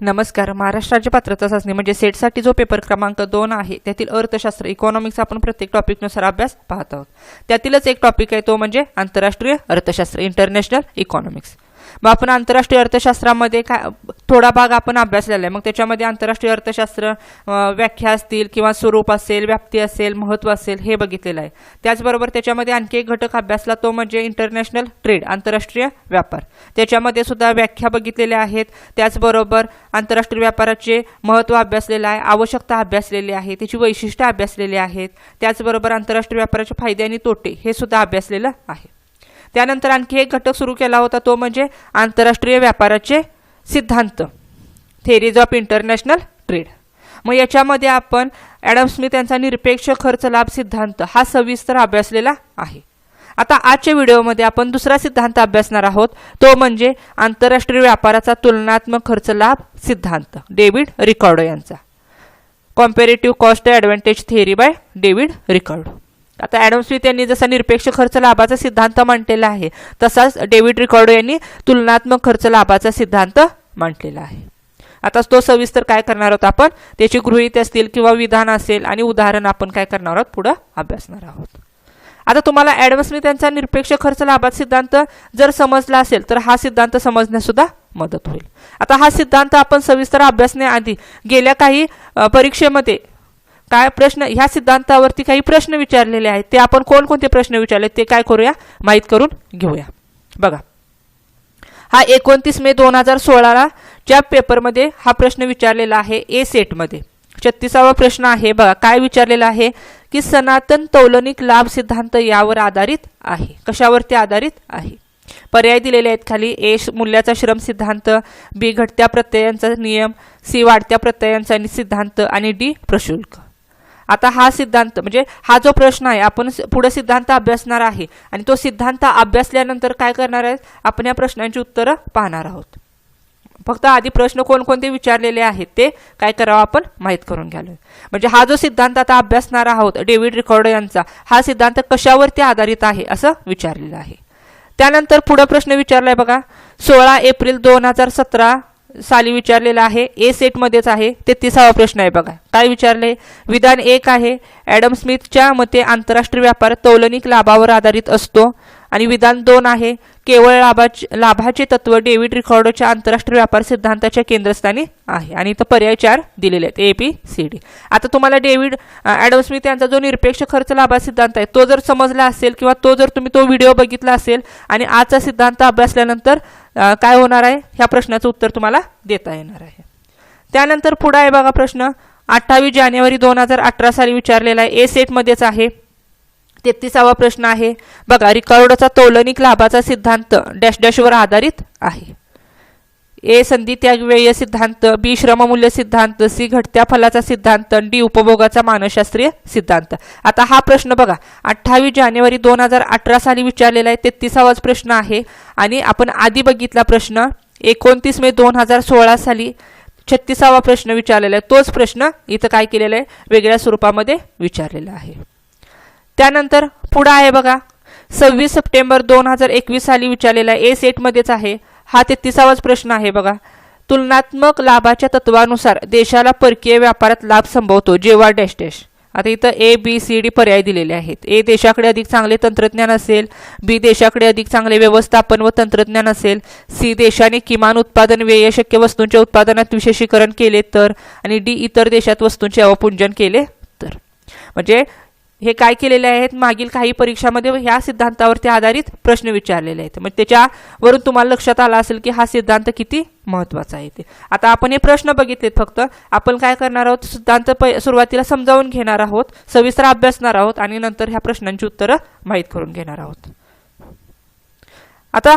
नमस्कार. महाराष्ट्राची पात्रता चाचणी म्हणजे सेटसाठी जो पेपर क्रमांक दोन आहे त्यातील अर्थशास्त्र इकॉनॉमिक्स आपण प्रत्येक टॉपिकनुसार अभ्यास पाहत आहोत. त्यातीलच एक टॉपिक आहे तो म्हणजे आंतरराष्ट्रीय अर्थशास्त्र इंटरनॅशनल इकॉनॉमिक्स मग आपण आंतरराष्ट्रीय अर्थशास्त्रामध्ये काय थोडा भाग आपण अभ्यासलेला आहे. मग त्याच्यामध्ये आंतरराष्ट्रीय अर्थशास्त्र व्याख्या असतील किंवा स्वरूप असेल व्याप्ती असेल महत्त्व असेल हे बघितलेलं आहे. त्याचबरोबर त्याच्यामध्ये आणखी एक घटक अभ्यासला तो म्हणजे इंटरनॅशनल ट्रेड आंतरराष्ट्रीय व्यापार. त्याच्यामध्ये सुद्धा व्याख्या बघितलेल्या आहेत. त्याचबरोबर आंतरराष्ट्रीय व्यापाराचे महत्त्व अभ्यासलेलं आहे आवश्यकता अभ्यासलेली आहे त्याची वैशिष्ट्य अभ्यासलेली आहेत. त्याचबरोबर आंतरराष्ट्रीय व्यापाराचे फायदे आणि तोटे हे सुद्धा अभ्यासलेलं आहे. त्यानंतर आणखी एक घटक सुरू केला होता तो म्हणजे आंतरराष्ट्रीय व्यापाराचे सिद्धांत. थेरीज ऑफ इंटरनॅशनल ट्रेड मग याच्यामध्ये आपण ॲडम स्मिथ यांचा निरपेक्ष खर्च लाभ सिद्धांत हा सविस्तर अभ्यासलेला आहे. आता आजच्या व्हिडिओमध्ये आपण दुसरा सिद्धांत अभ्यासणार आहोत. तो म्हणजे आंतरराष्ट्रीय व्यापाराचा तुलनात्मक खर्च लाभ सिद्धांत. डेव्हिड रिकॉर्डो यांचा. Comparative cost advantage theory by David Ricardo. आता ॲडम स्मिथ यांनी जसा निरपेक्ष खर्च लाभाचा सिद्धांत मांडलेला आहे तसाच डेव्हिड रिकॉर्डो यांनी तुलनात्मक खर्च लाभाचा सिद्धांत मांडलेला आहे. आता तो सविस्तर काय करणार आहोत आपण? त्याची गृहित असतील किंवा विधान असेल आणि उदाहरण आपण काय करणार आहोत? पुढं अभ्यासणार आहोत. आता तुम्हाला ॲडम स्मिथ यांचा निरपेक्ष खर्च लाभाचा सिद्धांत जर समजला असेल तर हा सिद्धांत समजण्यास सुद्धा मदत होईल. आता हा सिद्धांत आपण सविस्तर अभ्यासण्याआधी गेल्या काही परीक्षेमध्ये काय प्रश्न ह्या सिद्धांतावरती काही प्रश्न विचारलेले आहेत ते आपण कोणकोणते प्रश्न विचारले ते काय करूया? माहीत करून घेऊया. बघा. हा एकोणतीस मे दोन हजार सोळाला च्या पेपरमध्ये हा प्रश्न विचारलेला आहे ए सेटमध्ये. छत्तीसावा प्रश्न आहे बघा काय विचारलेला आहे? की सनातन तौलनिक लाभ सिद्धांत यावर आधारित आहे. कशावरती आधारित आहे? पर्याय दिलेले आहेत खाली ए श- मूल्याचा श्रम सिद्धांत बी घटत्या प्रत्ययांचा नियम सी वाढत्या प्रत्ययांचा सिद्धांत आणि डी प्रशुल्क. आता हा सिद्धांत म्हणजे हा जो प्रश्न आहे आपण पुढे सिद्धांत अभ्यासणार आहे. आणि तो सिद्धांत अभ्यासल्यानंतर काय करणार आहे आपण या प्रश्नांची उत्तरं पाहणार आहोत. फक्त आधी प्रश्न कोणकोणते विचारलेले आहेत ते काय करावं आपण माहीत करून घ्यालो म्हणजे हा जो सिद्धांत आता अभ्यासणार आहोत डेव्हिड रिकॉर्डो यांचा हा सिद्धांत कशावरती आधारित आहे असं विचारलेलं आहे. त्यानंतर पुढं प्रश्न विचारलाय बघा. सोळा एप्रिल दोन हजार सतरा साली विचारलेला आहे ए सेटमध्येच आहे तेहतीसावा प्रश्न आहे बघा. काय विचारले? विधान एक आहे ॲडम स्मिथच्या मते आंतरराष्ट्रीय व्यापार तौलनिक लाभावर आधारित असतो. आणि विधान दोन आहे. केवळ लाभाचे लाभाचे तत्व डेव्हिड रिकॉर्डोच्या आंतरराष्ट्रीय व्यापार सिद्धांताच्या केंद्रस्थानी आहे. आणि इथं पर्याय चार दिलेले आहेत. ए पी सी डी आता तुम्हाला डेव्हिड ॲडम स्मिथ यांचा जो निरपेक्ष खर्च लाभा सिद्धांत आहे तो जर समजला असेल किंवा तो जर तुम्ही तो व्हिडिओ बघितला असेल आणि आजचा सिद्धांत अभ्यासल्यानंतर काय होणार आहे? ह्या प्रश्नाचं उत्तर तुम्हाला देता येणार आहे. त्यानंतर पुढं आहे बघा प्रश्न. अठ्ठावीस जानेवारी दोन हजार अठरा साली विचारलेला आहे. ए सेटमध्येच आहे. तेहतीसावा प्रश्न आहे. बघा रिकॉर्डोचा तौलनिक लाभाचा सिद्धांत डॅश डॅशवर आधारित आहे. ए संधी त्यागव्यय सिद्धांत बी श्रममूल्य सिद्धांत सी घटत्या फलाचा सिद्धांत डी उपभोगाचा मानसशास्त्रीय सिद्धांत. आता हा प्रश्न बघा. अठ्ठावीस जानेवारी दोन हजार अठरा साली विचारलेला आहे. तेहतीसावाच प्रश्न आहे. आणि आपण आधी बघितला प्रश्न एकोणतीस मे दोन हजार सोळा साली छत्तीसावा प्रश्न विचारलेला आहे. तोच प्रश्न इथं काय केलेला आहे? वेगळ्या स्वरूपामध्ये विचारलेला आहे. त्यानंतर पुढं आहे बघा. सव्वीस सप्टेंबर दोन हजार एकवीस साली विचारलेला ए सेटमध्येच आहे. हा तेहतीसावाच प्रश्न आहे बघा. तुलनात्मक लाभाच्या तत्वानुसार देशाला परकीय व्यापारात लाभ संभवतो जेव्हा डॅश डॅश. आता इथं ए बी सी डी पर्याय दिलेले आहेत. ए देशाकडे अधिक चांगले तंत्रज्ञान असेल बी देशाकडे अधिक चांगले व्यवस्थापन व तंत्रज्ञान असेल सी देशाने किमान उत्पादन व्यय शक्य वस्तूंच्या उत्पादनात विशेषीकरण केले तर आणि डी इतर देशात वस्तूंचे अवपुंजन केले तर. म्हणजे हे काय केलेले आहेत? मागील काही परीक्षामध्ये ह्या सिद्धांतावरती आधारित प्रश्न विचारलेले आहेत. मग त्याच्यावरून तुम्हाला लक्षात आला असेल की हा सिद्धांत किती महत्त्वाचा आहे ते. आता आपण हे प्रश्न बघितलेत फक्त. आपण काय करणार आहोत? सिद्धांत प सुरुवातीला समजावून घेणार आहोत सविस्तर अभ्यासणार आहोत आणि नंतर ह्या प्रश्नांची उत्तरं माहीत करून घेणार आहोत. आता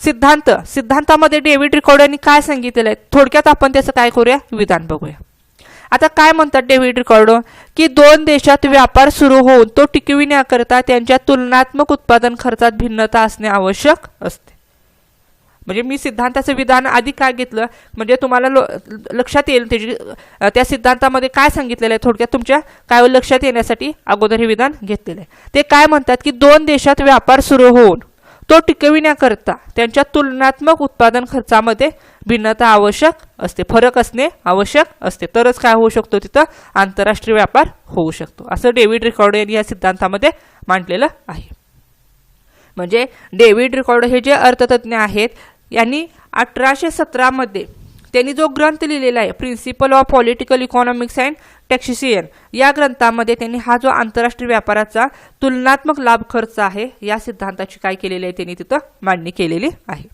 सिद्धांत. सिद्धांतामध्ये डेव्हिड रिकॉर्ड यांनी काय सांगितलेलं आहे? थोडक्यात आपण त्याचं काय करूया? विधान बघूया. आता काय म्हणतात डेव्हिड रिकॉर्डो? की दोन देशात व्यापार सुरू होऊन तो टिकविण्याकरता त्यांच्या तुलनात्मक उत्पादन खर्चात भिन्नता असणे आवश्यक असते. म्हणजे मी सिद्धांताचं विधान आधी काय घेतलं? म्हणजे तुम्हाला लो लक्षात येईल त्याची त्या सिद्धांतामध्ये काय सांगितलेलं आहे थोडक्यात तुमच्या काय लक्षात येण्यासाठी अगोदर हे विधान घेतलेलं आहे. ते काय म्हणतात की दोन देशात व्यापार सुरू होऊन तो टिकविण्याकरता त्यांच्या तुलनात्मक उत्पादन खर्चामध्ये भिन्नता आवश्यक असते फरक असणे आवश्यक असते. तरच काय होऊ शकतो तिथं? आंतरराष्ट्रीय व्यापार होऊ शकतो. असं डेव्हिड रिकॉर्डो यांनी या सिद्धांतामध्ये मांडलेलं आहे. म्हणजे डेव्हिड रिकॉर्डो हे जे अर्थतज्ज्ञ आहेत यांनी अठराशे सतरामध्ये त्यांनी जो ग्रंथ लिहिलेला आहे principle of political economics and taxation या ग्रंथामध्ये त्यांनी हा जो आंतरराष्ट्रीय व्यापाराचा तुलनात्मक लाभ खर्च आहे या सिद्धांताची काय केलेली आहे त्यांनी तिथं मांडणी केलेली आहे.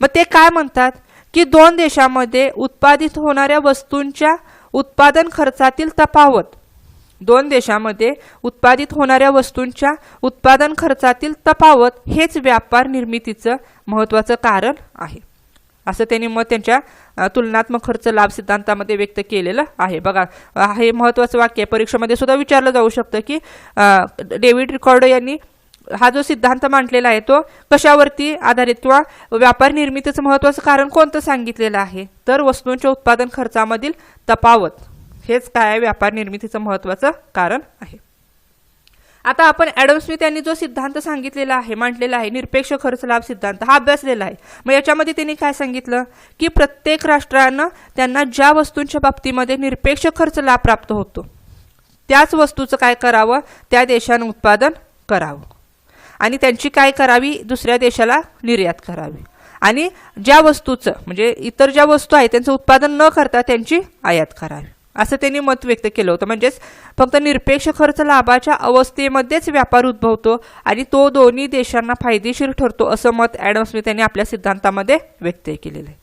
मग ते काय म्हणतात? की दोन देशामध्ये उत्पादित होणाऱ्या वस्तूंच्या उत्पादन खर्चातील तफावत. दोन देशामध्ये उत्पादित होणाऱ्या वस्तूंच्या उत्पादन खर्चातील तफावत हेच व्यापार निर्मितीचं महत्त्वाचं कारण आहे. असं त्यांनी मत त्यांच्या तुलनात्मक खर्च लाभ सिद्धांतामध्ये व्यक्त केलेलं आहे. बघा हे महत्त्वाचं वाक्य परीक्षेमध्ये सुद्धा विचारलं जाऊ शकतं की डेव्हिड रिकॉर्डो यांनी हा जो सिद्धांत मांडलेला आहे तो कशावरती आधारित किंवा व्यापार निर्मितीचं महत्त्वाचं कारण कोणतं सांगितलेलं आहे? तर वस्तूंच्या उत्पादन खर्चामधील तफावत. हेच काय आहे? व्यापार निर्मितीचं महत्त्वाचं कारण आहे. आता आपण ॲडम स्मिथ यांनी जो सिद्धांत सांगितलेला आहे मांडलेला आहे निरपेक्ष खर्च लाभ सिद्धांत हा अभ्यासलेला आहे. मग याच्यामध्ये त्यांनी काय सांगितलं? की प्रत्येक राष्ट्रानं त्यांना ज्या वस्तूंच्या बाबतीमध्ये निरपेक्ष खर्च लाभ प्राप्त होतो त्याच वस्तूचं काय करावं? त्या देशानं उत्पादन करावं. आणि त्यांची काय करावी? दुसऱ्या देशाला निर्यात करावी. आणि ज्या वस्तूचं म्हणजे इतर ज्या वस्तू आहेत त्यांचं उत्पादन न करता त्यांची आयात करावी. असं त्यांनी मत व्यक्त केलं होतं. म्हणजेच फक्त निरपेक्ष खर्च लाभाच्या अवस्थेमध्येच व्यापार उद्भवतो आणि तो दोन्ही देशांना फायदेशीर ठरतो असं मत ॲडम स्मिथ यांनी आपल्या सिद्धांतामध्ये व्यक्त केलेलं आहे.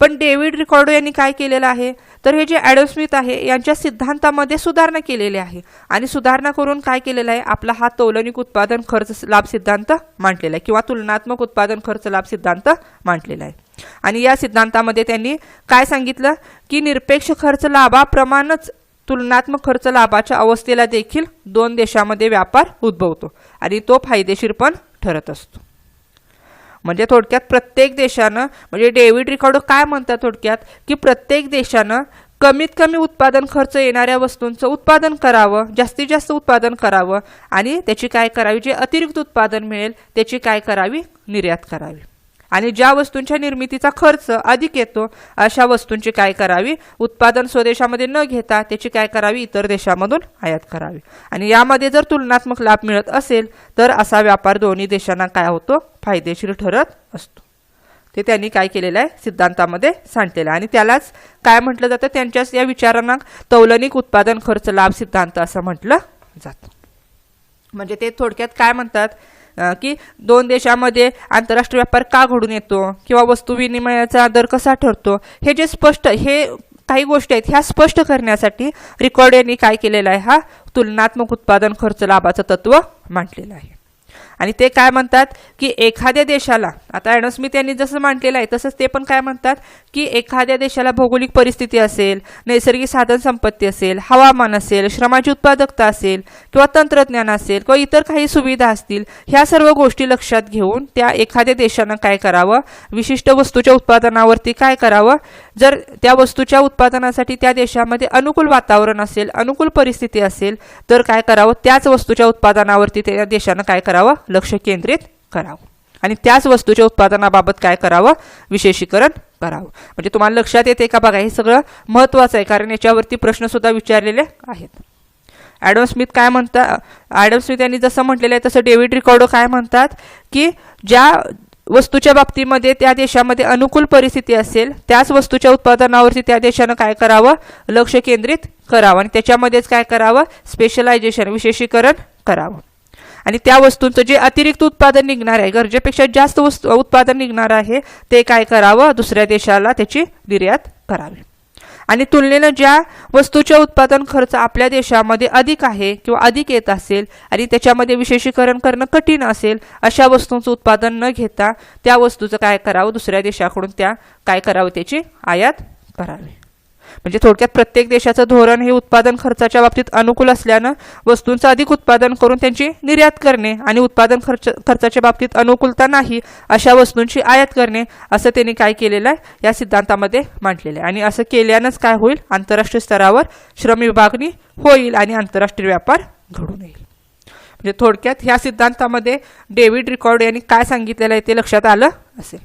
पण डेव्हिड रिकॉर्डो यांनी काय केलेलं आहे? तर हे जे ॲडम स्मिथ आहे यांच्या सिद्धांतामध्ये सुधारणा केलेली आहे. आणि सुधारणा करून काय केलेलं आहे? आपला हा तौलनिक उत्पादन खर्च लाभ सिद्धांत मांडलेला आहे किंवा तुलनात्मक उत्पादन खर्च लाभ सिद्धांत मांडलेला आहे. आणि या सिद्धांतामध्ये त्यांनी काय सांगितलं? की निरपेक्ष खर्च लाभाप्रमाणच तुलनात्मक खर्च लाभाच्या अवस्थेला देखील दोन देशामध्ये व्यापार उद्भवतो आणि तो फायदेशीर पण ठरत असतो. म्हणजे थोडक्यात प्रत्येक देशानं म्हणजे डेव्हिड रिकॉर्डो काय म्हणतात थोडक्यात? की प्रत्येक देशानं कमीत कमी उत्पादन खर्च येणाऱ्या वस्तूंचं उत्पादन करावं जास्तीत जास्त उत्पादन करावं आणि त्याची काय करावी? जे अतिरिक्त उत्पादन मिळेल त्याची काय करावी? निर्यात करावी. आणि ज्या वस्तूंच्या निर्मितीचा खर्च अधिक येतो अशा वस्तूंची काय करावी? उत्पादन स्वदेशामध्ये न घेता त्याची काय करावी? इतर देशामधून आयात करावी. आणि यामध्ये जर तुलनात्मक लाभ मिळत असेल तर असा व्यापार दोन्ही देशांना काय होतो? फायदेशीर ठरत असतो. ते त्यांनी काय केलेलं आहे? सिद्धांतामध्ये सांडलेलं आहे. आणि त्यालाच काय म्हटलं जातं? त्यांच्याच या विचारांना तौलनिक उत्पादन खर्च लाभ सिद्धांत असं म्हटलं जातं. म्हणजे ते थोडक्यात काय म्हणतात? की दोन देशामध्ये आंतरराष्ट्रीय व्यापार का घडून येतो? किंवा वस्तू विनिमयाचा दर कसा ठरतो? हे जे स्पष्ट हे काही गोष्टी आहेत ह्या स्पष्ट करण्यासाठी रिकॉर्ड यांनी काय केलेलं आहे? हा तुलनात्मक उत्पादन खर्च लाभाचं तत्व मांडलेलं आहे. आणि ते काय म्हणतात की एखाद्या देशाला आता ॲडम स्मिथ यांनी जसं मांडलेलं आहे तसंच ते पण काय म्हणतात की एखाद्या देशाला भौगोलिक परिस्थिती असेल नैसर्गिक साधन संपत्ती असेल हवामान असेल श्रमाची उत्पादकता असेल किंवा तंत्रज्ञान असेल किंवा इतर काही सुविधा असतील ह्या सर्व गोष्टी लक्षात घेऊन त्या एखाद्या देशानं काय करावं? विशिष्ट वस्तूच्या उत्पादनावरती काय करावं? जर त्या वस्तूच्या उत्पादनासाठी त्या देशामध्ये अनुकूल वातावरण असेल अनुकूल परिस्थिती असेल तर काय करावं? त्याच वस्तूच्या उत्पादनावरती त्या देशानं काय करावं? लक्ष केंद्रित करावं. आणि त्याच वस्तूच्या उत्पादनाबाबत काय करावं? विशेषीकरण करावं. म्हणजे तुम्हाला लक्षात येते का बघा हे सगळं महत्त्वाचं आहे कारण याच्यावरती प्रश्नसुद्धा विचारलेले आहेत. ॲडम स्मिथ काय म्हणतात ॲडम स्मिथ यांनी जसं म्हटलेलं आहे तसं डेव्हिड रिकॉर्डो काय म्हणतात की ज्या वस्तूच्या बाबतीमध्ये त्या देशामध्ये अनुकूल परिस्थिती असेल त्याच वस्तूच्या उत्पादनावरती त्या देशानं काय करावं? लक्ष केंद्रित करावं. आणि त्याच्यामध्येच काय करावं? स्पेशलायझेशन विशेषीकरण करावं. आणि त्या वस्तूंचं जे अतिरिक्त उत्पादन निघणार आहे गरजेपेक्षा जास्त वस्तू उत्पादन निघणार आहे ते काय करावं? दुसऱ्या देशाला त्याची निर्यात करावी. आणि तुलनेनं ज्या वस्तूचे उत्पादन खर्च आपल्या देशामध्ये अधिक आहे किंवा अधिक येत असेल आणि त्याच्यामध्ये विशेषीकरण करणं कठीण असेल अशा वस्तूंचं उत्पादन न घेता त्या वस्तूचं काय करावं? दुसऱ्या देशाकडून त्या काय करावं? त्याची आयात करावी. म्हणजे थोडक्यात प्रत्येक देशाचं धोरण हे उत्पादन खर्चाच्या बाबतीत अनुकूल असल्यानं वस्तूंचं अधिक उत्पादन करून त्यांची निर्यात करणे आणि उत्पादन खर्च खर्चाच्या बाबतीत अनुकूलता नाही अशा वस्तूंची आयात करणे असं त्यांनी काय केलेलं आहे या सिद्धांतामध्ये मांडलेलं आहे. आणि असं केल्यानंच काय होईल? आंतरराष्ट्रीय स्तरावर श्रम विभागणी होईल आणि आंतरराष्ट्रीय व्यापार घडून येईल म्हणजे थोडक्यात ह्या सिद्धांतामध्ये डेव्हिड रिकॉर्ड यांनी काय सांगितलेलं आहे ते लक्षात आलं असेल.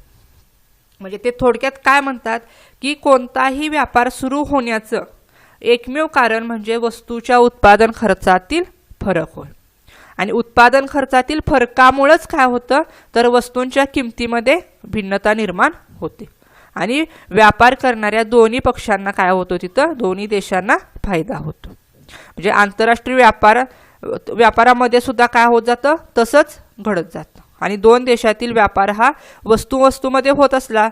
म्हणजे ते थोडक्यात काय म्हणतात? की कोणताही व्यापार सुरू होण्याचं एकमेव कारण म्हणजे वस्तूच्या उत्पादन खर्चातील फरक होय. आणि उत्पादन खर्चातील फरकामुळंच काय होतं? तर वस्तूंच्या किमतीमध्ये भिन्नता निर्माण होते. आणि व्यापार करणाऱ्या दोन्ही पक्षांना काय होतं तिथं? दोन्ही देशांना फायदा होतो. म्हणजे आंतरराष्ट्रीय व्यापार व्यापारामध्ये सुद्धा काय होत जातं? तसंच घडत जातं. आणि दोन देशातील व्यापार हा वस्तू वस्तूमध्ये होत असला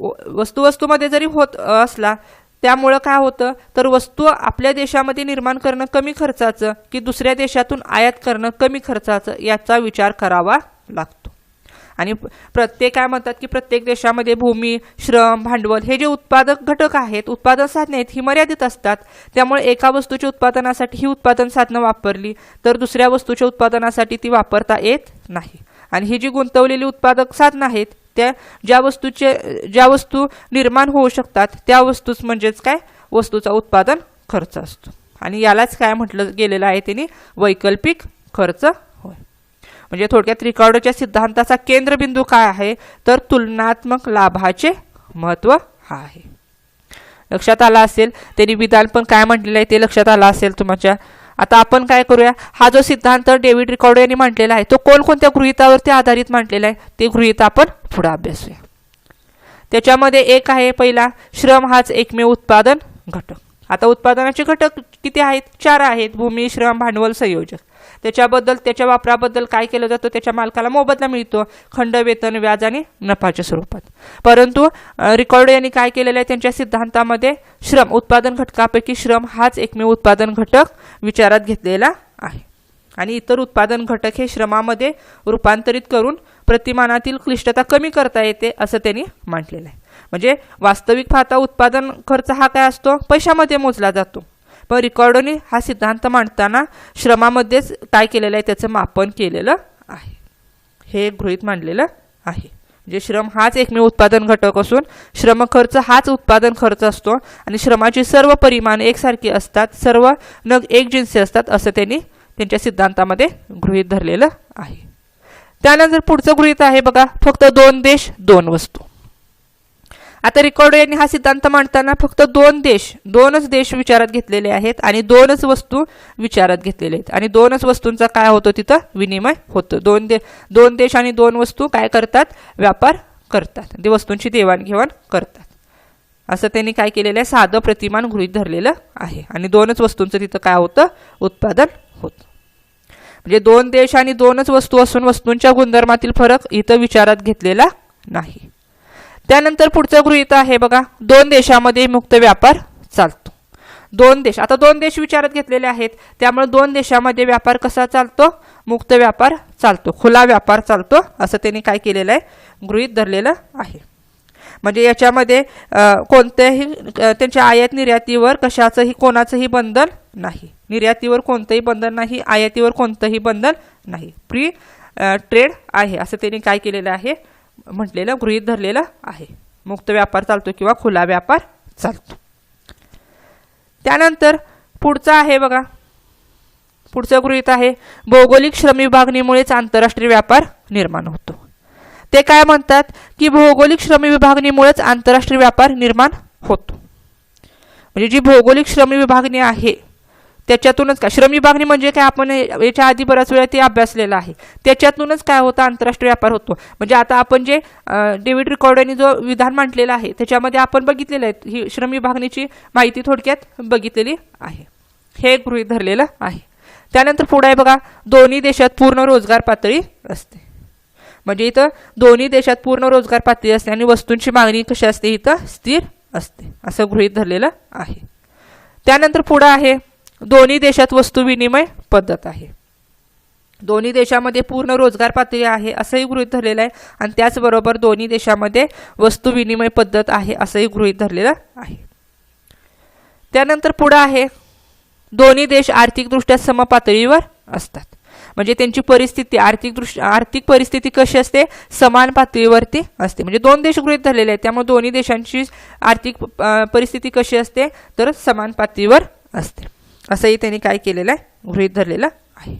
व- वस्तू वस्तूमध्ये जरी होत असला त्यामुळं काय होतं? तर वस्तू आपल्या देशामध्ये निर्माण करणं कमी खर्चाचं की दुसऱ्या देशातून आयात करणं कमी खर्चाचं याचा विचार करावा लागतो. आणि प्रत्येक काय म्हणतात की प्रत्येक देशामध्ये भूमी श्रम भांडवल हे जे उत्पादक घटक आहेत उत्पादन साधने आहेत ही मर्यादित असतात. त्यामुळे एका वस्तूच्या उत्पादनासाठी ही उत्पादन साधनं वापरली तर दुसऱ्या वस्तूच्या उत्पादनासाठी ती वापरता येत नाही. आणि ही जी गुंतवलेली उत्पादक साधनं आहेत त्या ज्या वस्तूचे ज्या वस्तू निर्माण होऊ शकतात त्या वस्तूच म्हणजेच काय? वस्तूचा उत्पादन खर्च असतो. आणि यालाच काय म्हटलं गेलेलं आहे त्यांनी? वैकल्पिक खर्च होय. म्हणजे थोडक्यात रिकॉर्डच्या सिद्धांताचा केंद्रबिंदू काय आहे? तर तुलनात्मक लाभाचे महत्त्व हा आहे. लक्षात आला असेल त्यांनी विधान पण काय म्हटलेलं आहे ते लक्षात आलं असेल तुमच्या आता आपण काय करूया? हा जो सिद्धांत डेव्हिड रिकॉर्डो यांनी मांडलेला आहे तो कोणकोणत्या गृहितावरती आधारित मांडलेला आहे? ते गृहित आपण पुढे अभ्यासूया. त्याच्यामध्ये एक आहे पहिला श्रम हाच एकमेव उत्पादन घटक. आता उत्पादनाचे घटक किती आहेत? चार आहेत. भूमी श्रम भांडवल संयोजक. त्याच्याबद्दल त्याच्या वापराबद्दल काय केलं जातं त्याच्या मालकाला मोबदला मिळतो. खंड वेतन व्याज आणि नफाच्या स्वरूपात. परंतु रिकॉर्ड यांनी काय केलेलं आहे? त्यांच्या सिद्धांतामध्ये श्रम उत्पादन घटकापैकी श्रम हाच एकमेव उत्पादन घटक विचारात घेतलेला आहे. आणि इतर उत्पादन घटक हे श्रमामध्ये रूपांतरित करून प्रतिमानातील क्लिष्टता कमी करता येते असं त्यांनी मांडलेलं आहे. म्हणजे वास्तविक पाहता उत्पादन खर्च हा काय असतो? पैशामध्ये मोजला जातो. पण रिकॉर्डोनी हा सिद्धांत मांडताना श्रमामध्येच काय केलेलं आहे त्याचं मापन केलेलं आहे. हे गृहित मांडलेलं आहे. म्हणजे श्रम हाच एकमेव उत्पादन घटक असून श्रम खर्च हाच उत्पादन खर्च असतो आणि श्रमाची सर्व परिमाण एकसारखी असतात सर्व नग एक जिन्सी असतात असं त्यांनी त्यांच्या सिद्धांतामध्ये गृहीत धरलेलं आहे. त्यानंतर पुढचं गृहित आहे बघा फक्त दोन देश दोन वस्तू. आता रिकॉर्डो यांनी हा सिद्धांत मांडताना फक्त दोन देश दोनच देश विचारात घेतलेले आहेत आणि दोनच वस्तू विचारात घेतलेले आहेत. आणि दोनच वस्तूंचा काय होतो तिथं? विनिमय होतो. दोन दे दोन देश आणि दोन वस्तू काय करतात? व्यापार करतात. ते वस्तूंची देवाणघेवाण करतात. असं त्यांनी काय केलेलं आहे? साधं प्रतिमान गृहीत धरलेलं आहे. आणि दोनच वस्तूंचं तिथं काय होतं? उत्पादन होतं. म्हणजे दोन देश आणि दोनच वस्तू असून वस्तूंच्या गुणधर्मातील फरक इथं विचारात घेतलेला नाही. त्यानंतर पुढचं गृहीत आहे बघा दोन देशामध्ये मुक्त व्यापार चालतो. दोन देश आता दोन देश विचारात घेतलेले आहेत त्यामुळे दोन देशामध्ये व्यापार कसा चालतो? मुक्त व्यापार चालतो खुला व्यापार चालतो असं त्यांनी काय केलेलं आहे? गृहीत धरलेलं आहे. म्हणजे याच्यामध्ये कोणत्याही त्यांच्या आयात निर्यातीवर कशाचंही कोणाचंही बंधन नाही. निर्यातीवर कोणतंही बंधन नाही आयातीवर कोणतंही बंधन नाही. फ्री ट्रेड आहे असं त्यांनी काय केलेलं आहे? म्हटलेलं गृहीत धरलेलं आहे. मुक्त व्यापार चालतो किंवा खुला व्यापार चालतो. त्यानंतर पुढचं आहे बघा. पुढचं गृहीत आहे भौगोलिक श्रम विभागणीमुळेच आंतरराष्ट्रीय व्यापार निर्माण होतो. ते काय म्हणतात? की भौगोलिक श्रम विभागणीमुळेच आंतरराष्ट्रीय व्यापार निर्माण होतो. म्हणजे जी भौगोलिक श्रम विभागणी आहे त्याच्यातूनच काय? श्रम विभागणी म्हणजे काय? आपण याच्या आधी बऱ्याच वेळा ते अभ्यासलेलं आहे. त्याच्यातूनच काय होतं? आंतरराष्ट्रीय व्यापार होतो. म्हणजे आता आपण जे डेव्हिड रिकॉर्ड जो विधान मांडलेलं आहे त्याच्यामध्ये आपण बघितलेलं आहे. ही श्रम विभागणीची माहिती थोडक्यात बघितलेली आहे. हे गृहीत धरलेलं आहे. त्यानंतर पुढे आहे बघा दोन्ही देशात पूर्ण रोजगार पातळी असते. म्हणजे इथं दोन्ही देशात पूर्ण रोजगार पातळी असते आणि वस्तूंची मागणी कशी असते? इथं स्थिर असते. असं गृहीत धरलेलं आहे. त्यानंतर पुढं आहे दोन्ही देशात वस्तू विनिमय पद्धत आहे. दोन्ही देशामध्ये पूर्ण रोजगार पातळी आहे असंही गृहीत धरलेलं आहे आणि त्याचबरोबर दोन्ही देशामध्ये वस्तू विनिमय पद्धत आहे असंही गृहीत धरलेलं आहे. त्यानंतर पुढं आहे दोन्ही देश आर्थिकदृष्ट्या समपातळीवर असतात. म्हणजे त्यांची परिस्थिती आर्थिक आर्थिक परिस्थिती कशी असते? समान पातळीवरती असते. म्हणजे दोन देश गृहीत धरलेले आहेत त्यामुळे दोन्ही देशांची आर्थिक परिस्थिती कशी असते? तर समान पातळीवर असते. असंही त्यांनी काय केलेलं आहे? गृहीत धरलेलं आहे.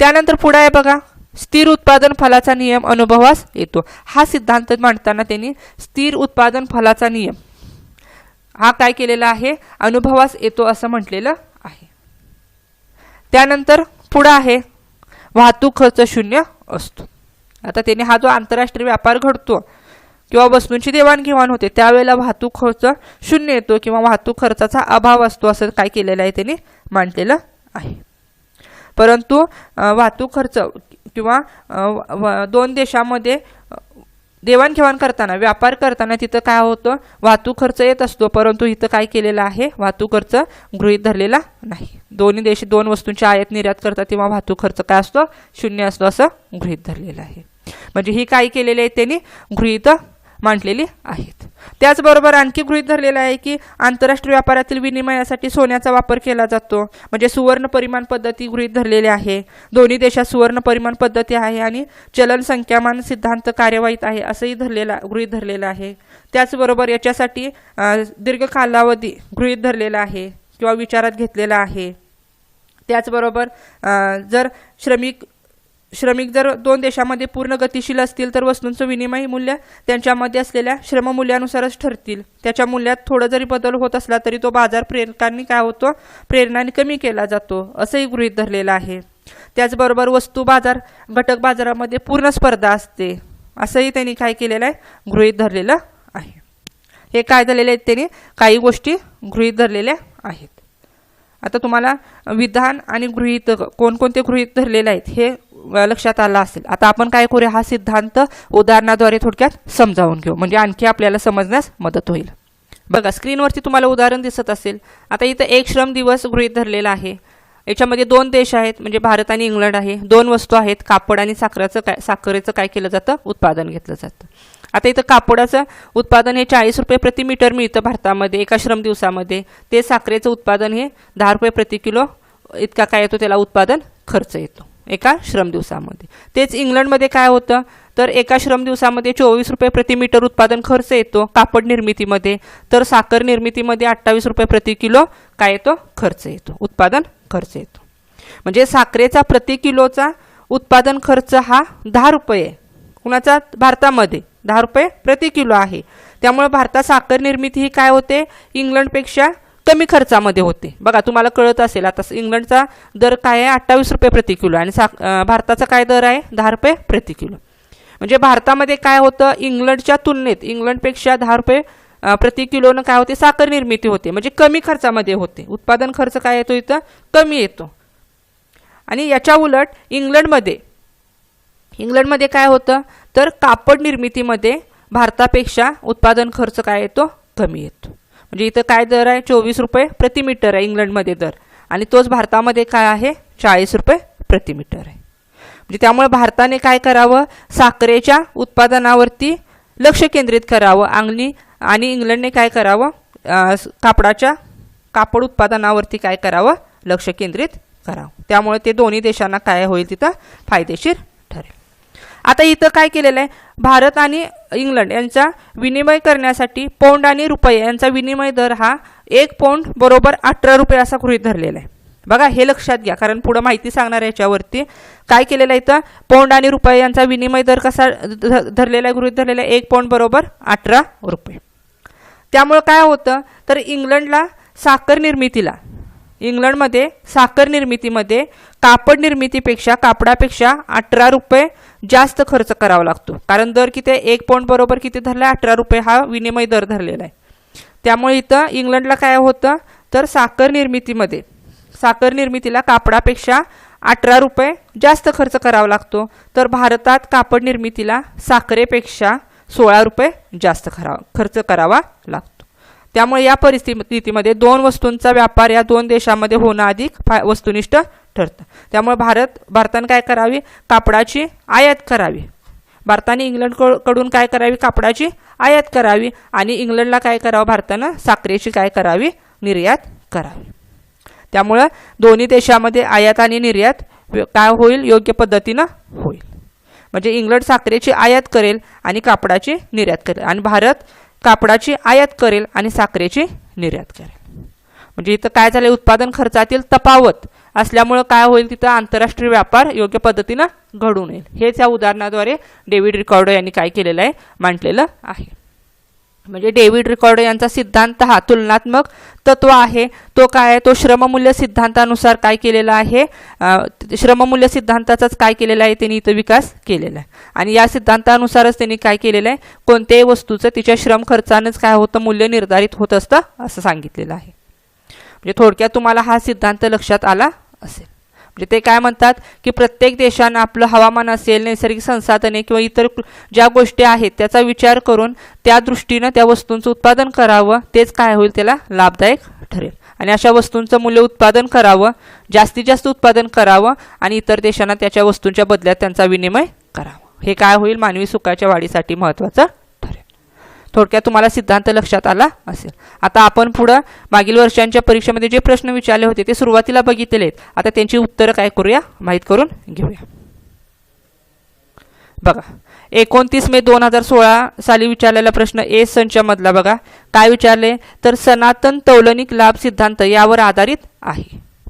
त्यानंतर पुढे आहे बघा स्थिर उत्पादन फलाचा नियम अनुभवास येतो. हा सिद्धांत मांडताना त्यांनी स्थिर उत्पादन फलाचा नियम हा काय केलेला आहे? अनुभवास येतो असं म्हटलेलं आहे. त्यानंतर पुढं आहे वाहतूक खर्च शून्य असतो. आता त्याने हा जो आंतरराष्ट्रीय व्यापार घडतो किंवा वस्तूंची देवाणघेवाण होते त्यावेळेला वाहतूक खर्च शून्य येतो किंवा वाहतूक खर्चाचा अभाव असतो असं काय केलेलं आहे त्यांनी मांडलेलं आहे. परंतु वाहतूक खर्च किंवा व- दोन देशामध्ये देवाणघेवाण करताना व्यापार करताना तिथं काय होतं? वाहतूक खर्च येत असतो परंतु इथं काय केलेलं आहे? वाहतूक खर्च गृहीत धरलेला नाही. दोन्ही देश दोन वस्तूंची आयात निर्यात करतात तेव्हा वाहतूक खर्च काय असतो? शून्य असतो असं गृहीत धरलेलं आहे. म्हणजे ही काय केलेली आहे त्यांनी? गृहीत मांडलेली आहेत. त्याचबरोबर आणखी गृहीत धरलेलं आहे की आंतरराष्ट्रीय व्यापारातील विनिमयासाठी सोन्याचा वापर केला जातो. म्हणजे सुवर्ण परिमाण पद्धती गृहीत धरलेली आहे. दोन्ही देशात सुवर्ण परिमाण पद्धती आहे आणि चलन संख्यामान सिद्धांत कार्यवाहीत आहे असंही धरलेला गृहीत धरलेलं आहे. त्याचबरोबर याच्यासाठी दीर्घ कालावधी गृहीत धरलेला आहे किंवा विचारात घेतलेला आहे. त्याचबरोबर जर श्रमिक श्रमिक जर दोन देशामध्ये पूर्ण गतिशील असतील तर वस्तूंचं विनिमय मूल्य त्यांच्यामध्ये असलेल्या श्रममूल्यानुसारच ठरतील. त्याच्या मूल्यात थोडं जरी बदल होत असला तरी तो बाजार प्रेरकांनी काय होतो? प्रेरणाने कमी केला जातो असंही गृहीत धरलेलं आहे. त्याचबरोबर वस्तू बाजार घटक बाजारामध्ये पूर्ण स्पर्धा असते असंही त्यांनी काय केलेलं आहे? गृहीत धरलेलं आहे. हे काय झालेले आहेत त्यांनी? काही गोष्टी गृहीत धरलेल्या आहेत. आता तुम्हाला विधान आणि गृहित कोणकोणते गृहीत धरलेले आहेत हे लक्षात आला असेल. आता आपण काय करूया? हा सिद्धांत उदाहरणाद्वारे थोडक्यात समजावून घेऊ. म्हणजे आणखी आपल्याला समजण्यास मदत होईल. बघा स्क्रीनवरती तुम्हाला उदाहरण दिसत असेल. आता इथं एक श्रम दिवस गृहीत धरलेला आहे. याच्यामध्ये दोन देश आहेत म्हणजे भारत आणि इंग्लंड आहे. दोन वस्तू आहेत कापड आणि साखरेचं काय साखरेचं काय केलं जातं? उत्पादन घेतलं जातं. आता इथं कापडाचं उत्पादन हे चाळीस रुपये प्रति मीटर मिळतं भारतामध्ये एका श्रम दिवसामध्ये. ते साखरेचं उत्पादन हे दहा रुपये प्रति किलो इतका काय येतो? त्याला उत्पादन खर्च येतो. एका श्रम दिवसामध्ये तेच इंग्लंडमध्ये काय होतं? तर एका श्रम दिवसामध्ये चोवीस रुपये प्रति मीटर उत्पादन खर्च येतो कापड निर्मितीमध्ये. तर साखर निर्मितीमध्ये अठ्ठावीस रुपये प्रति किलो काय येतो? खर्च येतो. उत्पादन खर्च येतो. म्हणजे साखरेचा प्रति किलोचा उत्पादन खर्च हा दहा रुपये. कुणाचा? भारतामध्ये. दहा रुपये प्रति किलो आहे. त्यामुळे भारतात साखर निर्मिती ही काय होते? इंग्लंडपेक्षा कमी खर्चामध्ये होते. बघा तुम्हाला कळत असेल आता इंग्लंडचा दर काय आहे? अठ्ठावीस रुपये प्रति किलो आणि सा भारताचा काय दर आहे? दहा रुपये प्रति किलो. म्हणजे भारतामध्ये काय होतं? इंग्लंडच्या तुलनेत इंग्लंडपेक्षा दहा रुपये प्रति किलोनं काय होते? साखर निर्मिती होते. म्हणजे कमी खर्चामध्ये होते. उत्पादन खर्च काय येतो इथं? कमी येतो. आणि याच्या उलट इंग्लंडमध्ये इंग्लंडमध्ये काय होतं? तर कापड निर्मितीमध्ये भारतापेक्षा उत्पादन खर्च काय येतो? कमी येतो. म्हणजे इथं काय दर आहे? चोवीस रुपये प्रति मीटर आहे इंग्लंडमध्ये दर. आणि तोच भारतामध्ये काय आहे? चाळीस रुपये प्रति मीटर आहे. म्हणजे त्यामुळे भारताने काय करावं? साखरेच्या उत्पादनावरती लक्ष केंद्रित करावं. अंगली आणि इंग्लंडने काय करावं? कापडाच्या कापड उत्पादनावरती काय करावं? लक्ष केंद्रित करावं. त्यामुळे ते दोन्ही देशांना काय होईल तिथं? फायदेशीर आता इथं काय केलेलं आहे? भारत आणि इंग्लंड यांचा विनिमय करण्यासाठी पौंड आणि रुपये यांचा विनिमय दर हा एक पौंड बरोबर अठरा रुपये असा गृहित धरलेला आहे. बघा हे लक्षात घ्या कारण पुढं माहिती सांगणार याच्यावरती. काय केलेलं आहे इथं? पौंड आणि रुपये यांचा विनिमय दर कसा धरलेला आहे गृहित धरलेला आहे? एक पौंड बरोबर अठरा रुपये. त्यामुळं काय होतं? तर इंग्लंडला साखर निर्मितीला इंग्लंडमध्ये साखर निर्मितीमध्ये कापड निर्मितीपेक्षा कापडापेक्षा अठरा रुपये जास्त खर्च करावा लागतो. कारण दर किती आहे? एक पॉईंट बरोबर किती धरला अठरा रुपये हा विनिमय दर धरलेला आहे. त्यामुळे इथं इंग्लंडला काय होतं? तर साखर निर्मितीमध्ये साखर निर्मितीला कापडापेक्षा अठरा रुपये जास्त खर्च करावा लागतो. तर भारतात कापड निर्मितीला साखरेपेक्षा सोळा रुपये जास्त करावा खर्च करावा लागतो. त्यामुळे या परिस्थितीमध्ये दोन वस्तूंचा व्यापार या दोन देशामध्ये होणं अधिक फा वस्तुनिष्ठ ठरतं. त्यामुळे भारत भारतानं काय करावी? कापडाची आयात करावी. भारताने इंग्लंडकडून काय करावी? कापडाची आयात करावी. आणि इंग्लंडला काय करावं? भारतानं साखरेची काय करावी? निर्यात करावी. त्यामुळं दोन्ही देशामध्ये आयात आणि निर्यात काय होईल? योग्य पद्धतीनं होईल. म्हणजे इंग्लंड साखरेची आयात करेल आणि कापडाची निर्यात करेल. आणि भारत कापडाची आयात करेल आणि साखरेची निर्यात करेल. म्हणजे इथं काय झालं उत्पादन खर्चातील तफावत असल्यामुळं काय होईल तिथं आंतरराष्ट्रीय व्यापार योग्य पद्धतीनं घडून येईल हेच या उदाहरणाद्वारे डेव्हिड रिकॉर्डो यांनी काय केलेलं आहे मांडलेलं आहे. म्हणजे डेव्हिड रिकॉर्डो यांचा सिद्धांत हा तुलनात्मक तत्व आहे. तो काय आहे? तो श्रममूल्य सिद्धांतानुसार काय केलेला आहे? श्रममूल्य सिद्धांताचाच काय केलेला आहे? त्यांनी इथं विकास केलेला आहे. आणि या सिद्धांतानुसारच त्यांनी काय केलेलं आहे? कोणत्याही वस्तूचं तिच्या श्रम खर्चानंच काय होतं? मूल्य निर्धारित होत असतं असं सांगितलेलं आहे. म्हणजे थोडक्यात तुम्हाला हा सिद्धांत लक्षात आला असेल. म्हणजे ते काय म्हणतात की प्रत्येक देशानं आपलं हवामान असेल नैसर्गिक संसाधने किंवा इतर ज्या गोष्टी आहेत त्याचा विचार करून त्या दृष्टीनं त्या वस्तूंचं उत्पादन करावं तेच काय होईल त्याला लाभदायक ठरेल. आणि अशा वस्तूंचं मूल्य उत्पादन करावं जास्तीत जास्त उत्पादन करावं आणि इतर देशांना त्याच्या वस्तूंच्या बदल्यात त्यांचा विनिमय करावा. हे काय होईल? मानवी सुखाच्या वाढीसाठी महत्त्वाचं थोडक्यात तुम्हाला सिद्धांत लक्षात आला असेल. आता आपण पुढं मागील वर्षांच्या परीक्षेमध्ये जे प्रश्न विचारले होते ते सुरुवातीला बघितलेले आहेत. आता त्यांची उत्तरं काय करूया? माहीत करून घेऊया. बघा एकोणतीस मे दोन हजार सोळा साली विचारलेला प्रश्न ए संचामधला बघा. काय विचारले? तर सनातन तौलनिक लाभ सिद्धांत यावर आधारित आहे.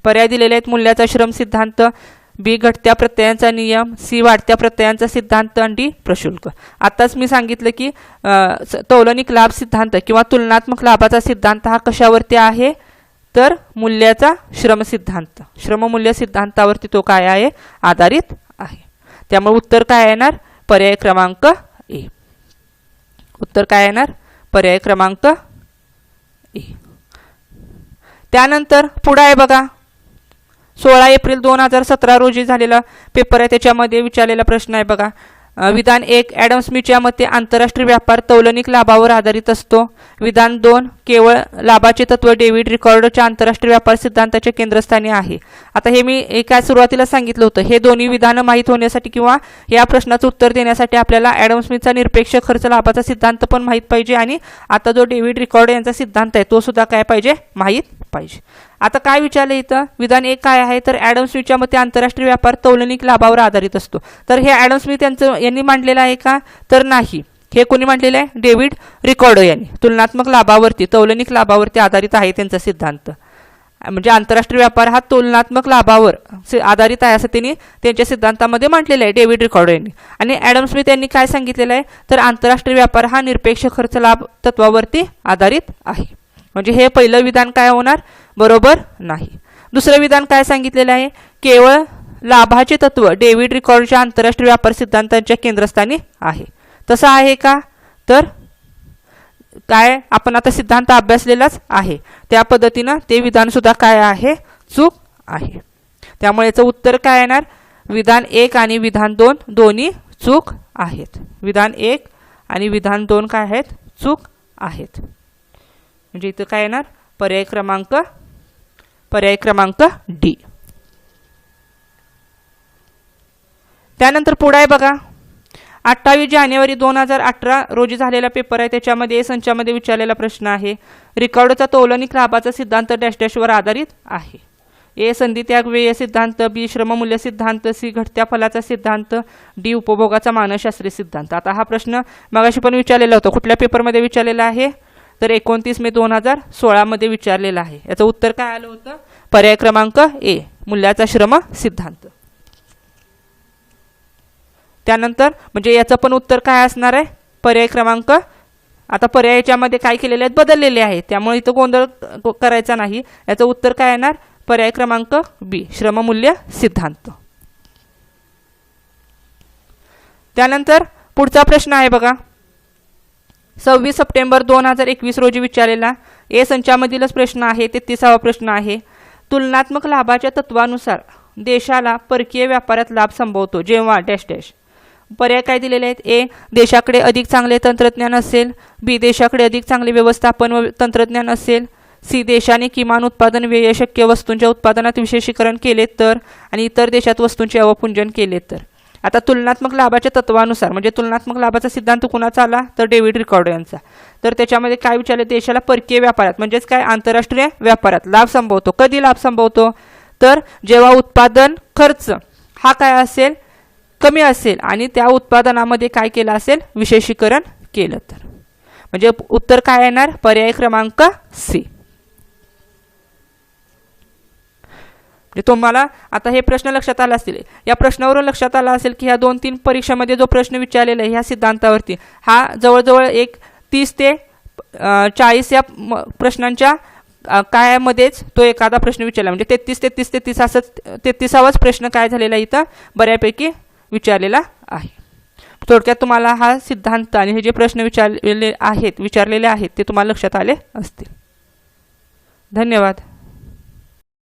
पर्याय दिलेले आहेत मूल्याचा श्रम सिद्धांत. बी घटत्या प्रत्ययांचा नियम सी वाढत्या प्रत्ययांचा सिद्धांत आणि डी प्रशुल्क. आताच मी सांगितलं की तौलनिक लाभ सिद्धांत किंवा तुलनात्मक लाभाचा सिद्धांत हा कशावरती आहे? तर मूल्याचा श्रम सिद्धांत श्रममूल्य सिद्धांतावरती तो काय आहे? आधारित आहे. त्यामुळे उत्तर काय येणार? पर्याय क्रमांक ए. उत्तर काय येणार? पर्याय क्रमांक ए. त्यानंतर पुढं आहे बघा. सोळा एप्रिल दोन हजार सतरा रोजी झालेला पेपर आहे. त्याच्यामध्ये विचारलेला प्रश्न आहे बघा. विधान एक ॲडम स्मिथच्या मते आंतरराष्ट्रीय व्यापार तौलनिक लाभावर आधारित असतो. विधान दोन केवळ लाभाचे तत्व डेव्हिड रिकॉर्डच्या आंतरराष्ट्रीय व्यापार सिद्धांताच्या केंद्रस्थानी आहे. आता हे मी एका सुरुवातीला सांगितलं होतं. हे दोन्ही विधानं माहीत होण्यासाठी किंवा या प्रश्नाचं उत्तर देण्यासाठी आपल्याला ॲडम स्मिथचा निरपेक्ष खर्च लाभाचा सिद्धांत पण माहीत पाहिजे आणि आता जो डेव्हिड रिकॉर्ड यांचा सिद्धांत आहे तो सुद्धा काय पाहिजे? माहीत पाहिजे. आता काय विचारलं इथं? विधान एक काय आहे? तर ॲडम स्मिथच्या मते आंतरराष्ट्रीय व्यापार तौलनिक लाभावर आधारित असतो. तर हे ॲडम स्मिथ यांचं यांनी मांडलेलं आहे का? तर नाही. हे कोणी मांडलेलं आहे? डेव्हिड रिकॉर्डो यांनी. तुलनात्मक लाभावरती तौलनिक लाभावरती आधारित आहे त्यांचा सिद्धांत. म्हणजे आंतरराष्ट्रीय व्यापार हा तुलनात्मक लाभावर सि- आधारित आहे असं त्यांनी त्यांच्या सिद्धांतामध्ये मांडलेलं आहे डेव्हिड रिकॉर्डो यांनी. आणि ॲडम स्मिथ यांनी काय सांगितलेलं आहे? तर आंतरराष्ट्रीय व्यापार हा निरपेक्ष खर्च लाभ तत्वावरती आधारित आहे. म्हणजे हे पहिलं विधान काय होणार? बरोबर नाही. दुसरं विधान काय सांगितलेलं आहे? केवळ लाभाचे तत्व डेव्हिड रिकॉर्डच्या आंतरराष्ट्रीय व्यापार सिद्धांतांच्या केंद्रस्थानी आहे. तसं आहे का? तर काय आपण आता सिद्धांत अभ्यासलेलाच आहे. त्या पद्धतीनं ते विधानसुद्धा काय आहे? चूक आहे. त्यामुळे याचं उत्तर काय येणार? विधान एक आणि विधान दोन दोन्ही चूक आहेत. विधान एक आणि विधान दोन काय आहेत? चूक आहेत. म्हणजे इथं काय येणार? पर्याय क्रमांक पर्याय क्रमांक डी. त्यानंतर पुढे आहे बघा. अठ्ठावीस जानेवारी दोन हजार अठरा रोजी झालेला पेपर आहे. त्याच्यामध्ये ए संचामध्ये विचारलेला प्रश्न आहे. रिकॉर्डचा तौलनिक लाभाचा सिद्धांत डॅश डॅशवर आधारित आहे. ए संधी त्याग व्यय सिद्धांत बी श्रममूल्य सिद्धांत सी घटत्या फलाचा सिद्धांत डी उपभोगाचा मानसशास्त्रीय सिद्धांत. आता हा प्रश्न मगाशी पण विचारलेला होता. कुठल्या पेपरमध्ये विचारलेला आहे? तर एकोणतीस मे दोन हजार सोळामध्ये विचारलेला आहे. याचं उत्तर काय आलं होतं? पर्याय क्रमांक ए मूल्याचा श्रम सिद्धांत. त्यानंतर म्हणजे याचं पण उत्तर काय असणार आहे? पर्याय क्रमांक आता पर्याय याच्यामध्ये काय केलेले आहेत? बदललेले आहेत त्यामुळे इथं गोंधळ करायचा नाही. याचं उत्तर काय येणार? पर्याय क्रमांक बी श्रममूल्य सिद्धांत. त्यानंतर पुढचा प्रश्न आहे बघा. सव्वीस सप्टेंबर दोन हजार एकवीस रोजी विचारलेला ए संचामधीलच प्रश्न आहे तेहतीसावा प्रश्न आहे. तुलनात्मक लाभाच्या तत्वानुसार देशाला परकीय व्यापारात लाभ संभवतो. जेव्हा डॅश डॅश. पर्याय काय दिलेले आहेत? ए देशाकडे अधिक चांगले तंत्रज्ञान असेल बी देशाकडे अधिक चांगले व्यवस्थापन व तंत्रज्ञान असेल सी देशाने किमान उत्पादन व्यय शक्य वस्तूंच्या उत्पादनात विशेषीकरण केले तर आणि इतर देशात वस्तूंचे अवपुंजन केले तर. आता तुलनात्मक लाभाच्या तत्वानुसार म्हणजे तुलनात्मक लाभाचा सिद्धांत कुणाचा आला? तर डेव्हिड रिकॉर्डो यांचा. तर त्याच्यामध्ये काय विचारले? देशाला परकीय व्यापारात म्हणजेच काय? आंतरराष्ट्रीय व्यापारात लाभ संभवतो. कधी लाभ संभवतो? तर जेव्हा उत्पादन खर्च हा काय असेल? कमी असेल. आणि त्या उत्पादनामध्ये काय केलं असेल? विशेषीकरण केलं तर. म्हणजे उत्तर काय येणार? पर्याय क्रमांक सी. म्हणजे तुम्हाला आता हे प्रश्न लक्षात आला असतील या प्रश्नावरून लक्षात आला असेल की ह्या दोन तीन परीक्षामध्ये जो प्रश्न विचारलेला आहे ह्या सिद्धांतावरती हा जवळजवळ एक तीस ते चाळीस या म- प्रश्नांच्या अ, कायामध्येच तो एखादा प्रश्न विचारला. म्हणजे तेहतीस तेहतीस तेहतीस असं तेहतीसावाच प्रश्न काय झालेला आहे इथं? बऱ्यापैकी विचारलेला आहे. थोडक्यात तुम्हाला हा सिद्धांत आणि हे जे प्रश्न विचारलेले आहेत विचारलेले आहेत ते तुम्हाला लक्षात आले असतील. धन्यवाद.